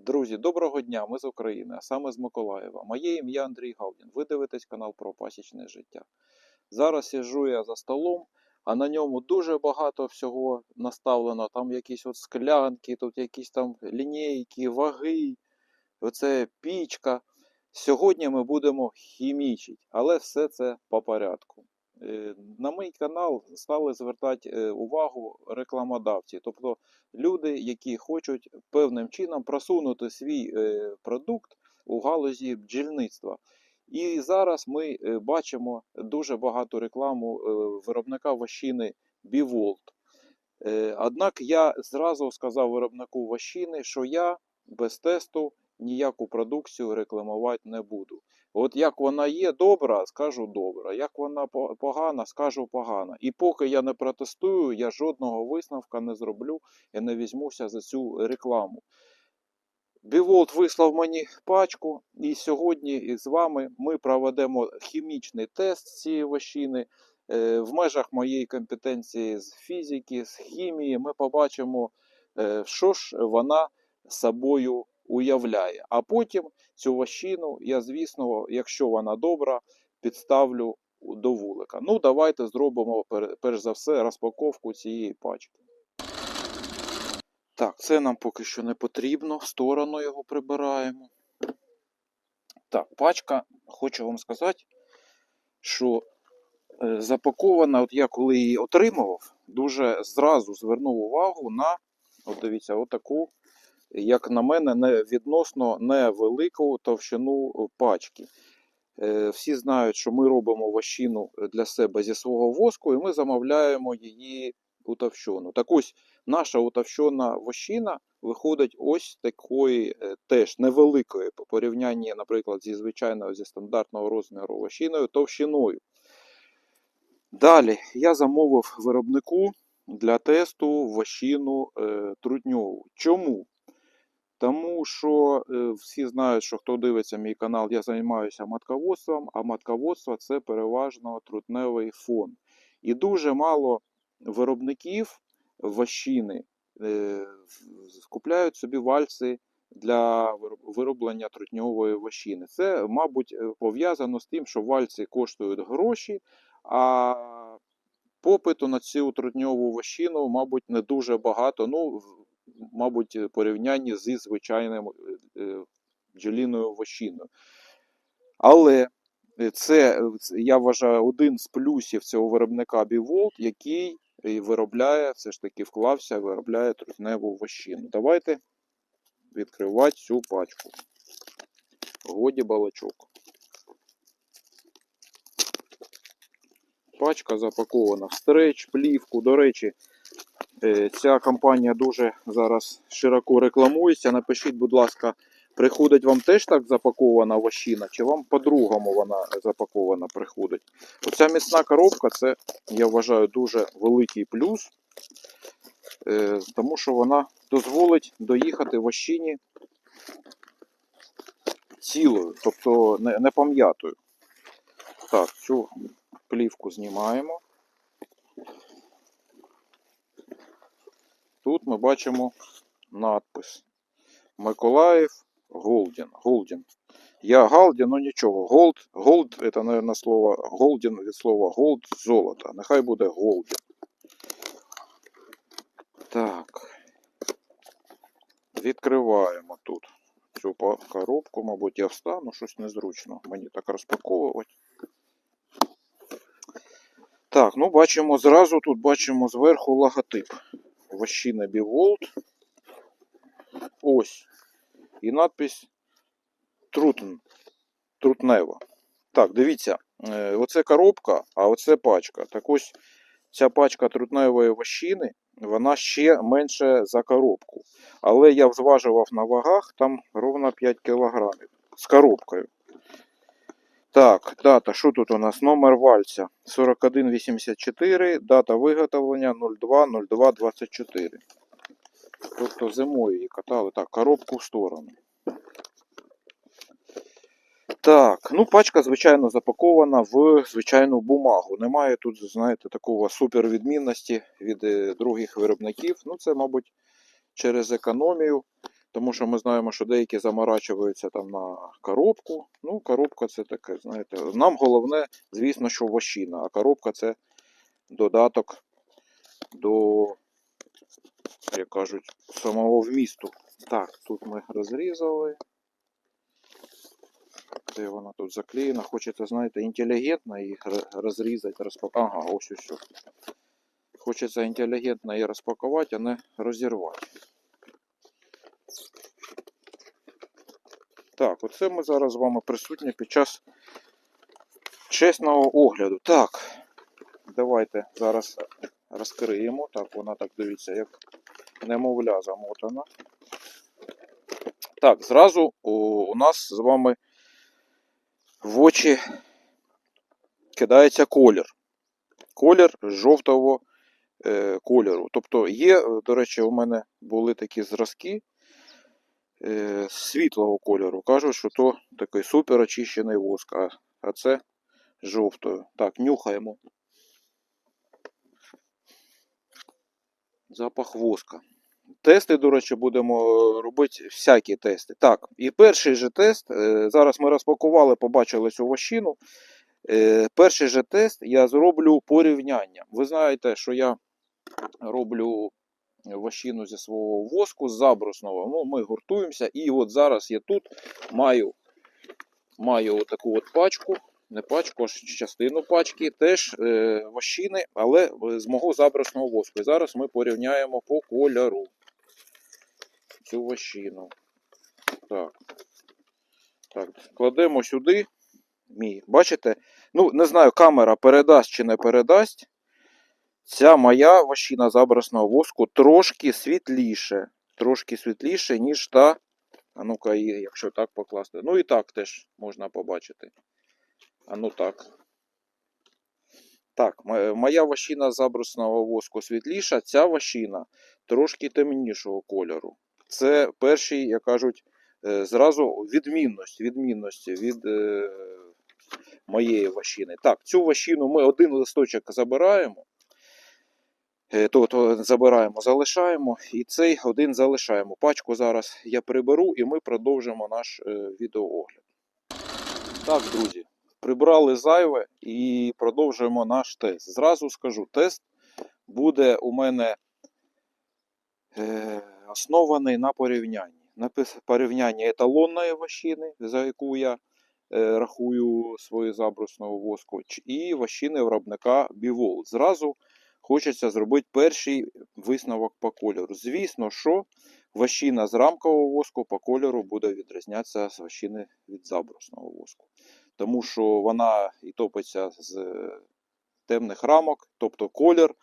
Друзі, доброго дня! Ми з України, а саме з Миколаєва. Моє ім'я Андрій Галдін. Ви дивитесь канал про пасічне життя. Зараз сиджу я за столом, а на ньому дуже багато всього наставлено. Там якісь от склянки, тут якісь там лінійки, ваги, оце пічка. Сьогодні ми будемо хімічити, але все це по порядку. Е, На мій канал стали звертати е, увагу рекламодавці, тобто люди, які хочуть певним чином просунути свій е, продукт у галузі бджільництва. І зараз ми бачимо дуже багато рекламу виробника вощини. Е, Однак я зразу сказав виробнику вощини, що я без тесту ніяку продукцію рекламувати не буду. От як вона є добра, скажу добра. Як вона погана, скажу погана. І поки я не протестую, я жодного висновка не зроблю і не візьмуся за цю рекламу. Біволт вислав мені пачку, і сьогодні з вами ми проведемо хімічний тест цієї вощини. Е, В межах моєї компетенції з фізики, з хімії, ми побачимо, е, що ж вона собою уявляє. А потім цю вощину я, звісно, якщо вона добра, підставлю до вулика. Ну, давайте зробимо перш за все розпаковку цієї пачки. Так, це нам поки що не потрібно. Сторону його прибираємо. Так, пачка, хочу вам сказати, що е, запакована, от я коли її отримував, дуже зразу звернув увагу на, от дивіться, отаку, як на мене, не, відносно невелику товщину пачки. Е, Всі знають, що ми робимо вощину для себе зі свого воску, і ми замовляємо її утовщену. Так ось наша утовщена вощина виходить ось такої е, теж невеликої по порівнянні, наприклад, зі звичайною зі стандартного розміру вощиною товщиною. Далі я замовив виробнику для тесту вощину е, трутньову. Чому? Тому що е, всі знають, що хто дивиться мій канал, я займаюся матководством, а матководство це переважно трутневий фон. І дуже мало виробників вощини е, скупляють собі вальси для вироблення трутньової вощини. Це, мабуть, е, пов'язано з тим, що вальці коштують гроші, а попиту на цю трутньову вощину, мабуть, не дуже багато. Ну, мабуть, в порівнянні зі звичайним е, е, бджоліною вощиною. Але е, це, е, я вважаю, один з плюсів цього виробника Bivolt, який е, виробляє, все ж таки вклався, виробляє трутневу вощину. Давайте відкривати цю пачку. Годі балачок. Пачка запакована в стреч, плівку. До речі, е, ця компанія дуже зараз широко рекламується. Напишіть, будь ласка, приходить вам теж так запакована вощина, чи вам по-другому вона запакована приходить? Оця міцна коробка це, я вважаю, дуже великий плюс, е, тому що вона дозволить доїхати вощині цілою, тобто не, пом'ятою. Так, цю плівку знімаємо. Тут ми бачимо надпис Миколаїв Голдін. Голдін. Я Галдін, ну нічого. Голд, голд це, мабуть, слово Голдін від слова голд золото. Нехай буде Голдін. Так. Відкриваємо тут цю коробку, мабуть, я встану, щось незручно. Мені так розпаковувати. Так, ну бачимо зразу, тут бачимо зверху логотип. Вощина Біголд. Ось. І надпись Трутн. Трутнева. Так, дивіться, е, оце коробка, а оце пачка. Так ось ця пачка трутневої вощини, вона ще менше за коробку. Але я зважував на вагах, там ровно 5 кілограмів. З коробкою. Так, дата, що тут у нас? Номер вальця 4184, дата виготовлення 02.02.24. Тобто зимою її катали. Так, коробку в сторону. Так, ну пачка, звичайно, запакована в звичайну бумагу. Немає тут, знаєте, такого супервідмінності від е, других виробників. Ну, це, мабуть, через економію. Тому що ми знаємо, що деякі заморачуються там на коробку. Ну, коробка це таке, знаєте. Нам головне, звісно, що вощина, а коробка це додаток до, як кажуть, самого вмісту. Так, тут ми розрізали. Де вона тут заклеєна? Хочеться, знаєте, інтелігентно їх розрізати, розпакувати. Ага, ось ось. Хочеться інтелігентно її розпакувати, а не розірвати. Так, оце ми зараз з вами присутні під час чесного огляду. Так, давайте зараз розкриємо. Так, вона так дивіться, як немовля замотана. Так, зразу у, нас з вами в очі кидається колір. Колір жовтого е, кольору. Тобто є, е, до речі, у мене були такі зразки е, світлого кольору. Кажуть, що то такий супер очищений воск, а, а це жовтою. Так, нюхаємо. Запах воска. Тести, до речі, будемо е, робити всякі тести. Так, і перший же тест. е, Зараз ми розпакували, побачили цю вощину. Е, Перший же тест я зроблю порівняння. Ви знаєте, що я роблю вощину зі свого воску з забрусного. Ну, ми гуртуємося. І от зараз я тут маю, маю таку от пачку. Не пачку, а частину пачки, теж е, вощини, але з мого забрусного воску. І зараз ми порівняємо по кольору цю вощину. Так. Так, кладемо сюди. Мій. Бачите? Ну, не знаю, камера передасть чи не передасть. Ця моя вощина забросного воску трошки світліше. Трошки світліше, ніж та. А ну-ка, якщо так покласти. Ну і так теж можна побачити. А ну так. Так, м- моя вощина забрусного воску світліша, ця вощина трошки темнішого кольору. Це перший, як кажуть, е, зразу відмінність, відмінності від е, моєї вощини. Так, цю вощину ми один листочок забираємо. Е, То, то забираємо, залишаємо, і цей один залишаємо. Пачку зараз я приберу і ми продовжимо наш е, відеоогляд. Так, друзі, прибрали зайве і продовжуємо наш тест. Зразу скажу, тест буде у мене е, оснований на порівнянні. На порівнянні еталонної вощини, за яку я е, рахую свою забрусного воску, і вощини виробника Бівол. Зразу хочеться зробити перший висновок по кольору. Звісно, що вощина з рамкового воску по кольору буде відрізнятися з вощини від забрусного воску. Тому що вона і топиться з е, темних рамок, тобто колір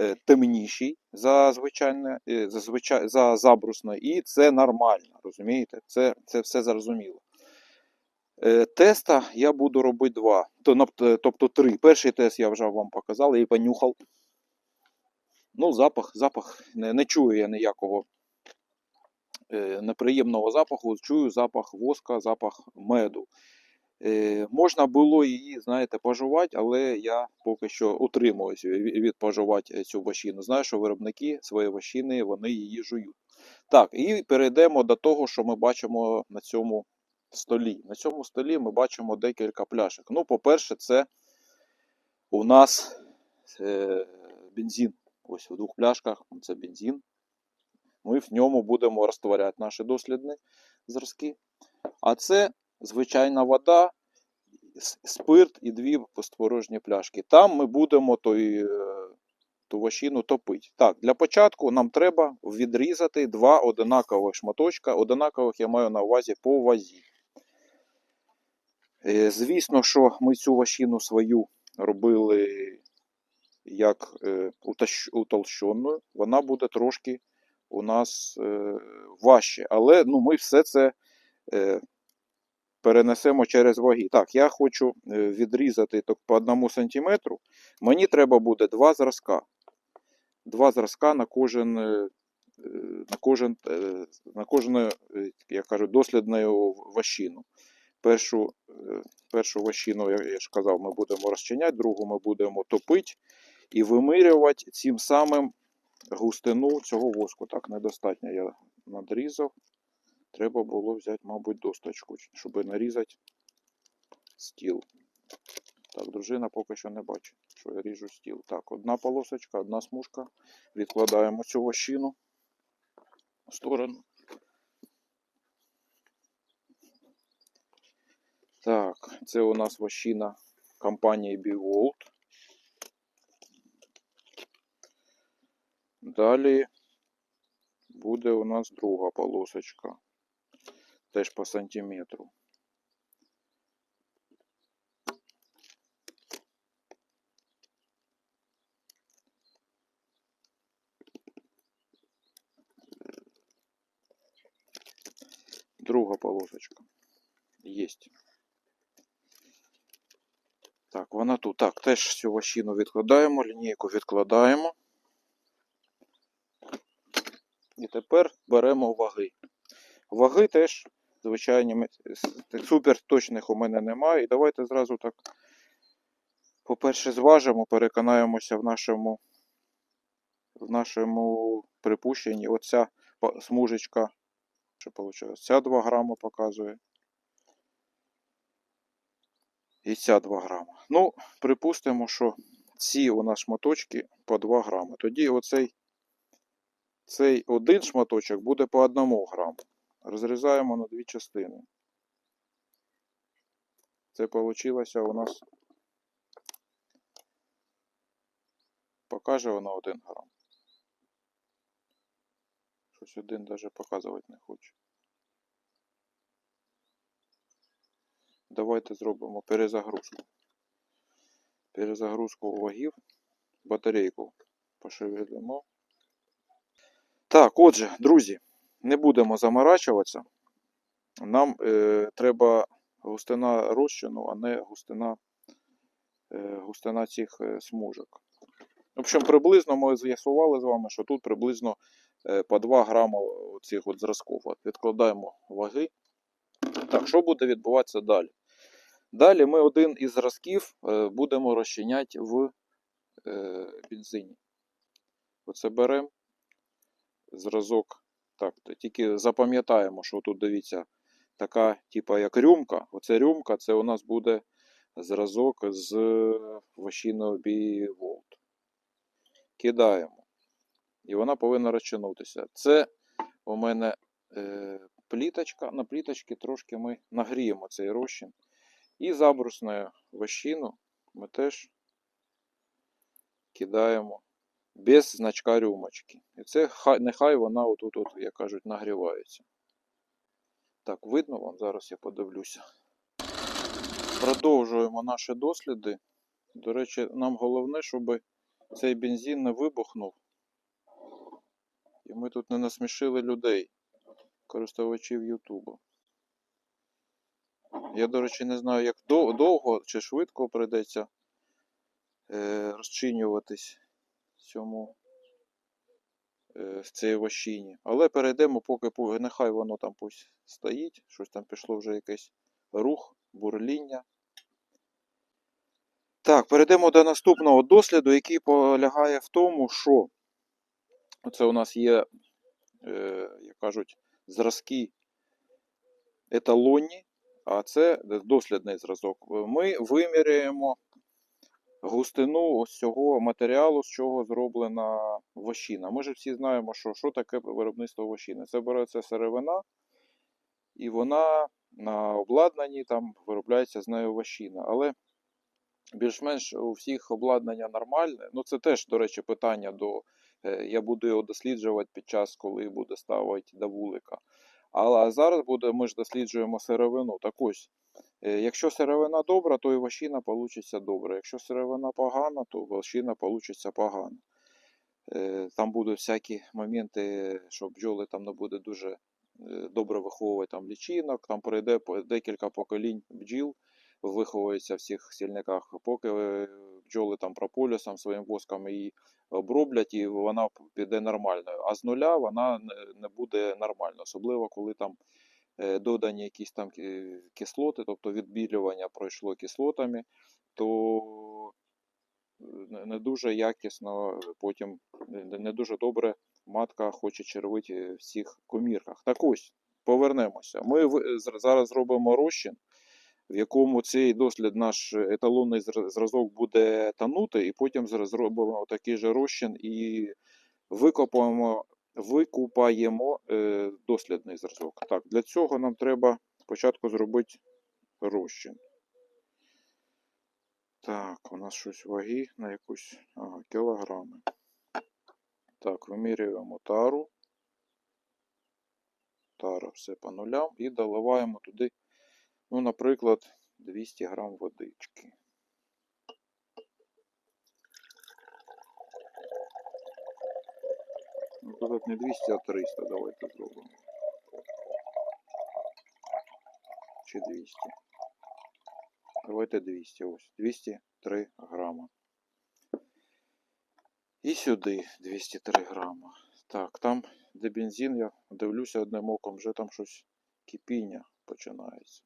е, темніший за звичайне, е, за, звичай, за забрусне, і це нормально, розумієте? Це, це все зрозуміло. Теста я буду робити два, тобто три. Перший тест я вже вам показав, і понюхав. Ну, запах, запах, не, не чую я ніякого е, неприємного запаху, чую запах воска, запах меду. Е, можна було її, знаєте, пожувати, але я поки що утримуюся від пожувати цю вощину. Знаю, що виробники свої вощини, вони її жують. Так, і перейдемо до того, що ми бачимо на цьому столі. На цьому столі ми бачимо декілька пляшок. Ну, по-перше, це у нас е, бензин. Ось у двох пляшках це бензин. Ми в ньому будемо розтворяти наші дослідні зразки. А це звичайна вода, спирт і дві пустопорожні пляшки. Там ми будемо той, е, ту вощину топити. Так, для початку нам треба відрізати два одинакових шматочка. Одинакових я маю на увазі по вазі. Е, Звісно, що ми цю вощину свою робили як е, утолщеною. Вона буде трошки у нас е, важче. Але ну, ми все це е, перенесемо через ваги. Так, я хочу відрізати так, по одному сантиметру. Мені треба буде два зразка. Два зразка на кожен, на кожен, на кожну, я кажу, дослідну вощину. Першу, першу вощину, я, я ж казав, ми будемо розчиняти, другу ми будемо топити і вимирювати цим самим густину цього воску. Так, недостатньо я надрізав. треба було взяти, мабуть, досточку, щоб нарізати стіл. Так, дружина поки що не бачить, що я ріжу стіл. Так, одна полосочка, одна смужка. Відкладаємо цю вощину в сторону. Так, це у нас вощина компанії Bewold. Далі буде у нас друга полосочка. Теж по сантиметру. Друга полосочка. Єсть. Так, вона тут. Так, теж цю вощину відкладаємо, лінійку відкладаємо. І тепер беремо ваги. Ваги теж, звичайні, ми- супер точних у мене немає. І давайте зразу так, по-перше, зважимо, переконаємося в нашому, в нашому припущенні. Оця смужечка, що виходить, ця 2 грами показує. І ця 2 грама. Ну, припустимо, що ці у нас шматочки по 2 грами. Тоді оцей цей один шматочок буде по 1 граму. Розрізаємо на дві частини. Це вийшло у нас. Покаже воно 1 грам. Щось один навіть показувати не хоче. Давайте зробимо перезагрузку. Перезагрузку вагів. Батарейку пошевелимо. Так, отже, друзі, не будемо заморачуватися. Нам е, треба густина розчину, а не густина, е, густина цих е, смужок. В общем, приблизно ми з'ясували з вами, що тут приблизно е, по 2 грами цих от зразків. От Відкладаємо ваги. Так, що буде відбуватися далі? Далі ми один із зразків е, будемо розчиняти в бензині. Оце беремо зразок. Так, тільки запам'ятаємо, що тут дивіться, така, типа як рюмка. Оце рюмка, це у нас буде зразок з вощиною Bivolt. Кидаємо. І вона повинна розчинутися. Це у мене е, пліточка. На пліточці трошки ми нагріємо цей розчин. І забрусною вощину ми теж кидаємо без значка рюмочки. І це хай, нехай вона отут, от, як кажуть, нагрівається. Так, видно вам? Зараз я подивлюся. Продовжуємо наші досліди. До речі, нам головне, щоб цей бензин не вибухнув. І ми тут не насмішили людей, користувачів Ютубу. Я, до речі, не знаю, як довго чи швидко прийдеться е, розчинюватись цьому е, в цій вощині. Але перейдемо, поки нехай воно там пусть стоїть. Щось там пішло вже якийсь рух, бурління. Так, перейдемо до наступного досліду, який полягає в тому, що це у нас є, е, як кажуть, зразки еталонні, а це дослідний зразок. Ми виміряємо густину ось цього матеріалу, з чого зроблена вощина. Ми ж всі знаємо, що, що таке виробництво вощини. Це береться сировина, і вона на обладнанні там виробляється з нею вощина. Але більш-менш у всіх обладнання нормальне. Ну, це теж, до речі, питання до. е, Я буду його досліджувати під час, коли буде ставити до вулика. Але зараз буде, ми ж досліджуємо сировину. Так ось, е, якщо сировина добра, то і вощина вийде добре. Якщо сировина погана, то вощина вийде погано. Е, Там будуть всякі моменти, що бджоли там не буде дуже е, добре виховувати там лічинок, там пройде декілька поколінь бджіл, виховується в цих сільниках, поки бджоли там прополісом своїм воском її оброблять, і вона піде нормальною. А з нуля вона не- буде нормально, особливо коли там е, додані якісь там кислоти, тобто відбілювання пройшло кислотами, то е, не- дуже якісно потім не дуже добре матка хоче червити в цих комірках. Так ось, повернемося. Ми зараз зробимо розчин, в якому цей дослід наш еталонний зразок буде танути, і потім зробимо такий же розчин і викопаємо, викупаємо е, дослідний зразок. Так, для цього нам треба спочатку зробити розчин. Так, у нас щось ваги на якусь ага, кілограми. Так, вимірюємо тару. Тара все по нулям і доливаємо туди, ну, наприклад, 200 грам водички. Ну, тут не 200, а 300 давайте зробимо. Чи 200. Давайте 200, ось. 203 грама. І сюди 203 грама. Так, там, де бензин, я дивлюся одним оком, вже там щось кипіння починається.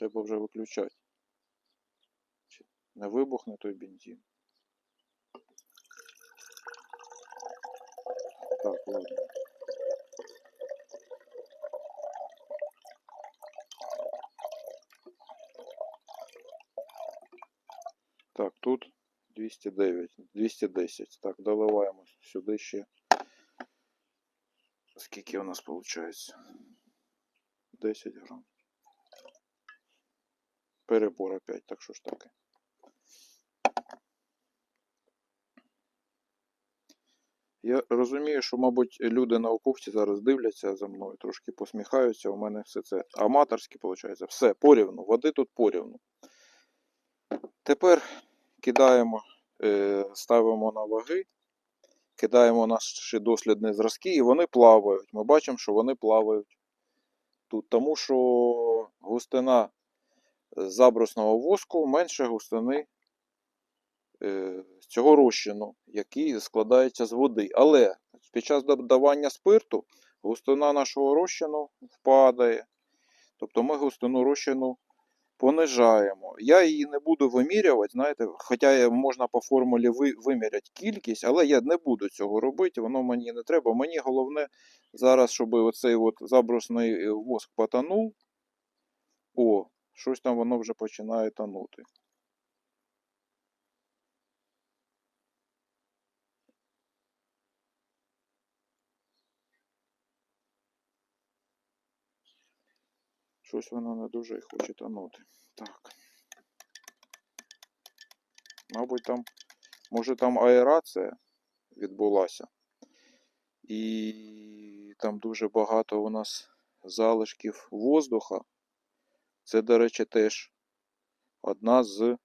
Треба вже виключати? Не вибухне той бензин? Так, ладно. Так, тут 209, 210. Так, доливаємо сюди ще. Скільки у нас виходить? 10 грам. Перебор опять, так що ж таке. Я розумію, що, мабуть, люди науковці зараз дивляться за мною, трошки посміхаються. У мене все це аматорське, виходить. Все, порівну. Води тут порівну. Тепер кидаємо, е, ставимо на ваги, кидаємо наші дослідні зразки, і вони плавають. Ми бачимо, що вони плавають тут, тому що густина забрусного воску менше густини е, цього розчину, який складається з води. Але під час додавання спирту густина нашого розчину впадає. Тобто ми густину розчину понижаємо. Я її не буду вимірювати, знаєте, хоча можна по формулі виміряти кількість, але я не буду цього робити, воно мені не треба. Мені головне зараз, щоб оцей от забрусний е, воск потонув. О, щось там воно вже починає тонути. Щось воно не дуже і хоче тонути. Так. Мабуть, там, може там аерація відбулася. І там дуже багато у нас залишків воздуха. Це, до речі, теж одна з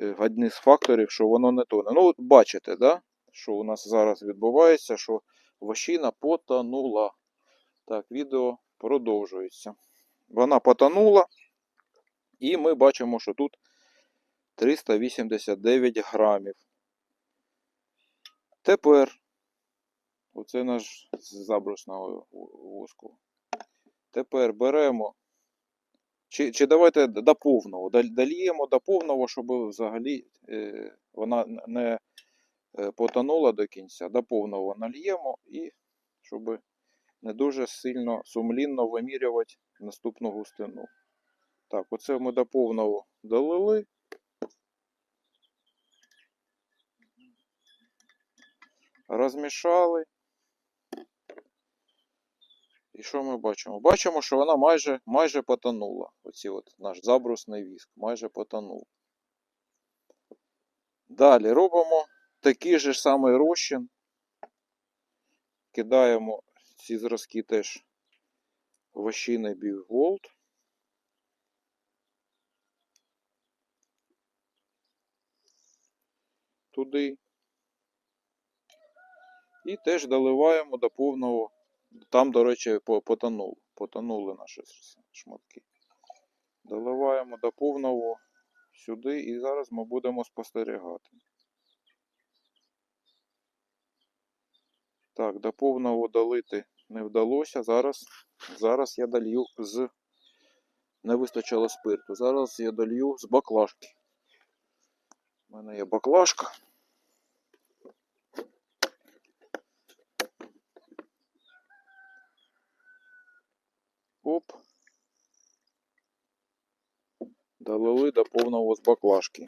е, з факторів, що воно не тоне. Ну, от бачите, да? що у нас зараз відбувається, що вощина потонула. Так, відео продовжується. Вона потонула, і ми бачимо, що тут 389 грамів. Тепер, оце наш з забрусного воску. Тепер беремо. Чи, чи давайте до повного. Дал- до повного, щоб взагалі е, вона не е, потонула до кінця. До повного нальємо і щоб не дуже сильно сумлінно вимірювати наступну густину. Так, оце ми до повного долили. Розмішали. І що ми бачимо? Бачимо, що вона майже, майже потонула. Оці от наш забрусний віск майже потонув. Далі робимо такий же самий розчин. Кидаємо ці зразки теж вощини Бігголд. Туди. І теж доливаємо до повного. Там, до речі, потонув. Потонули наші шматки. Доливаємо до повного сюди і зараз ми будемо спостерігати. Так, до повного долити не вдалося. Зараз, зараз я долью з. Не вистачило спирту. Зараз я долью з баклажки. У мене є баклажка. Повного з баклажки.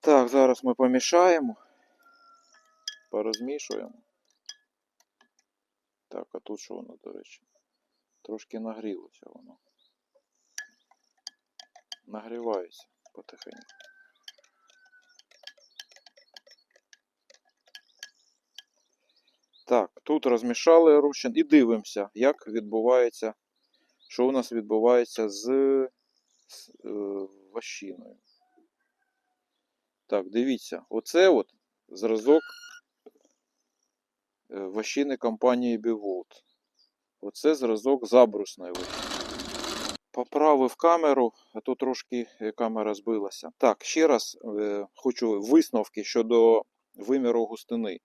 Так, зараз ми помішаємо, порозмішуємо. Так, а тут що воно, до речі? Трошки нагрілося воно. Нагрівається потихеньку. Так, тут розмішали розчин і дивимося, як відбувається, що у нас відбувається з, з е, ващиною. Так, дивіться, оце от зразок е, ващини компанії Bivolt. Оце зразок забрусної. Поправив камеру, а то трошки е, камера збилася. Так, ще раз е, хочу висновки щодо виміру густини.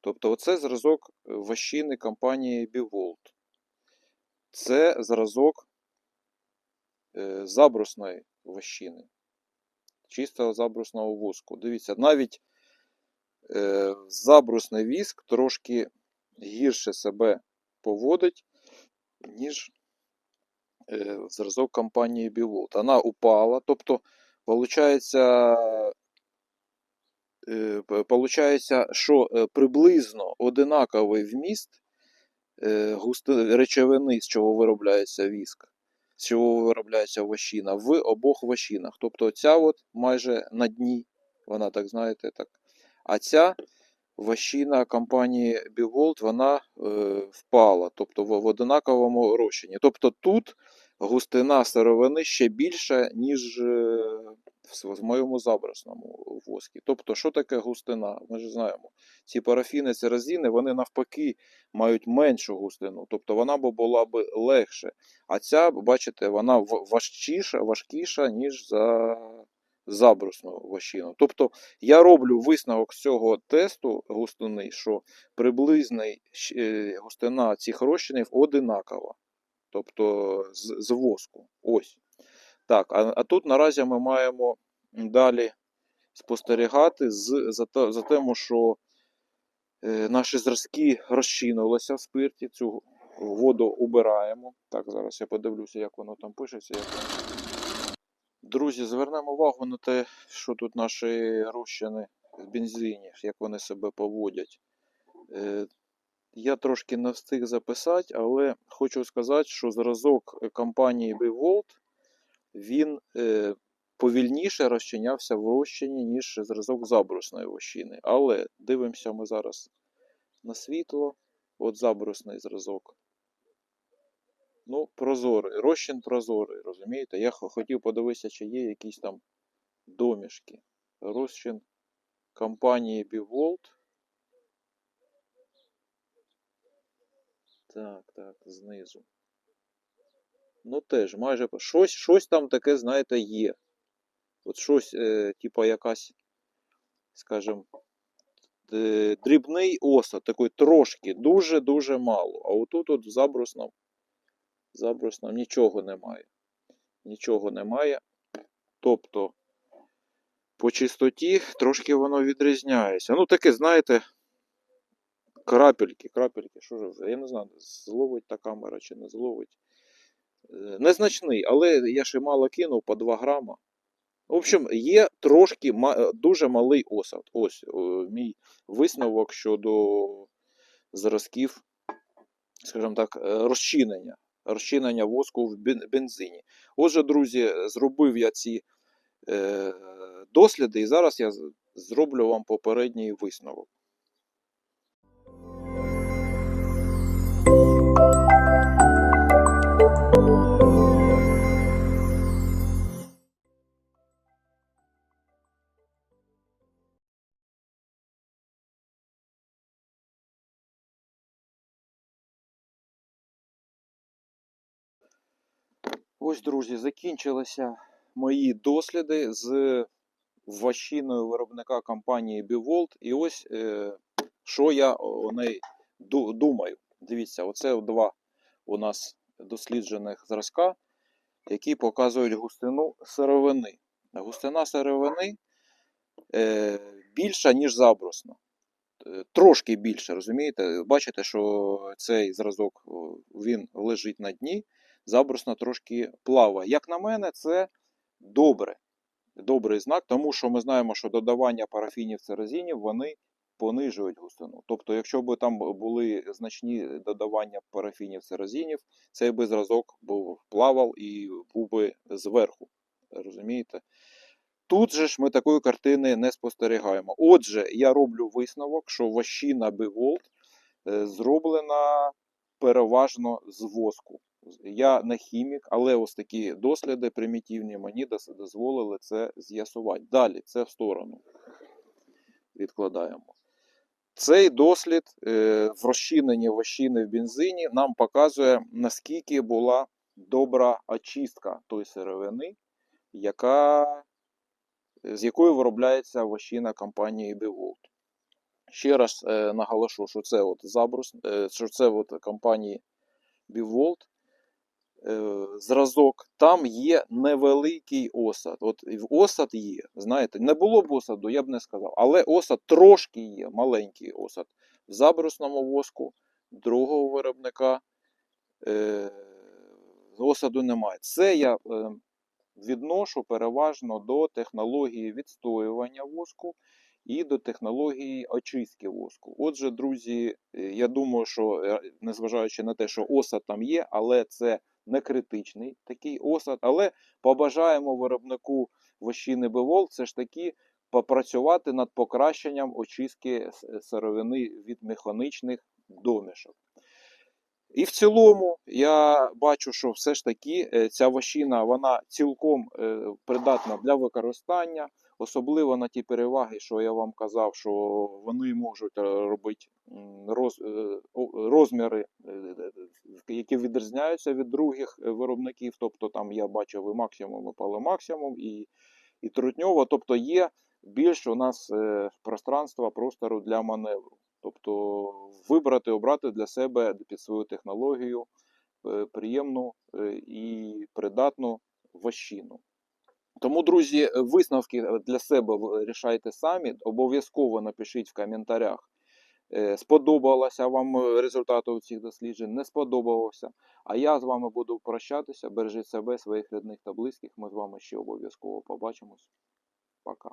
Тобто, оце зразок е, ващини компанії Bivolt. Це зразок е, забрусної ващини. Чистого забрусного воску. Дивіться, навіть е, забрусний віск трошки гірше себе поводить, ніж е, зразок компанії Bivolt. Вона упала. Тобто, виходить, що приблизно одинаковий вміст густи- речовини, з чого виробляється віск, з чого виробляється вощина, в обох вощинах. Тобто ця от майже на дні, вона так знаєте, так. А ця вощина компанії Bivolt, вона е, впала, тобто в, в одинаковому розчині. Тобто тут густина сировини ще більша, ніж е, в, моєму забрасному воскі. Тобто, що таке густина? Ми ж знаємо, ці парафіни, ці резини, вони навпаки мають меншу густину, тобто вона б була б легше. А ця, бачите, вона важчіша, важкіша, ніж за забрусну вощину. Тобто я роблю висновок з цього тесту густини, що приблизний е, густина цих розчинів одинакова. Тобто з, з воску. Ось. Так, а, а тут наразі ми маємо далі спостерігати з, за, те, за тему, що е, наші зразки розчинилися в спирті. Цю воду убираємо. Так, зараз я подивлюся, як воно там пишеться. Як. Друзі, звернемо увагу на те, що тут наші розчини в бензині, як вони себе поводять. Я трошки не встиг записати, але хочу сказати, що зразок е, компанії Bivolt, він е, повільніше розчинявся в розчині, ніж зразок забрусної вощини. Але дивимося ми зараз на світло. От забрусний зразок. Ну, прозорий, розчин прозорий, розумієте? Я хотів подивитися, чи є якісь там домішки. Розчин компанії Bivolt. Так, так, знизу. Ну теж майже щось, щось там таке, знаєте, є. От щось, е, типа якась, скажімо, дрібний осад, такий трошки, дуже-дуже мало. А отут от в забрусному нічого немає. Нічого немає. Тобто, по чистоті трошки воно відрізняється. Ну, таке, знаєте, крапельки, крапельки, що ж, я не знаю, зловить та камера чи не зловить. Е, Незначний, але я ще мало кинув по 2 грама. В общем, є трошки дуже малий осад. Ось е, мій висновок щодо зразків, скажімо так, е, розчинення. Розчинення воску в бензині. Отже, друзі, зробив я ці досліди, і зараз я зроблю вам попередній висновок. Ось, друзі, закінчилися мої досліди з ващиною виробника компанії Bivolt. І ось е, що я о неї думаю. Дивіться, оце два у нас досліджених зразка, які показують густину сировини. Густина сировини е, більша, ніж забрусна. Е, Трошки більше, розумієте? Бачите, що цей зразок він лежить на дні. Забрусна трошки плаває. Як на мене, це добре. Добрий знак, тому що ми знаємо, що додавання парафінів церезінів вони понижують густину. Тобто, якщо б там були значні додавання парафінів церезінів, цей би зразок був плавав і був би зверху. Розумієте? Тут же ж ми такої картини не спостерігаємо. Отже, я роблю висновок, що вощина Биволт е, зроблена переважно з воску. Я не хімік, але ось такі досліди примітивні мені дозволили це з'ясувати. Далі це в сторону відкладаємо. Цей дослід е, в розчиненні вощини в бензині нам показує, наскільки була добра очистка тої сировини, яка, з якої виробляється вощина компанії DeWalt. Ще раз е, наголошу, що це от забрус, е, що це от компанії DeWalt. Е, зразок, там є невеликий осад. От осад є, знаєте, не було б осаду, я б не сказав, але осад трошки є, маленький осад. В забрусному воску другого виробника е, осаду немає. Це я е, відношу переважно до технології відстоювання воску і до технології очистки воску. Отже, друзі, е, я думаю, що е, незважаючи на те, що осад там є, але це не критичний такий осад. Але побажаємо виробнику вощини бивол все ж таки попрацювати над покращенням очистки сировини від механічних домішок. І в цілому я бачу, що все ж таки е, ця вощина вона цілком е, придатна для використання, особливо на ті переваги, що я вам казав, що вони можуть е, робити роз, розміри, які відрізняються від других виробників. Тобто там я бачив і максимум, і полемаксимум, і, і трутньово. Тобто є більше у нас пространства, простору для маневру. Тобто вибрати, обрати для себе під свою технологію е, приємну е, і придатну вощину. Тому, друзі, висновки для себе рішайте самі. Обов'язково напишіть в коментарях, е, сподобалося вам результати цих досліджень, не сподобалося. А я з вами буду прощатися. Бережіть себе, своїх рідних та близьких. Ми з вами ще обов'язково побачимось. Пока.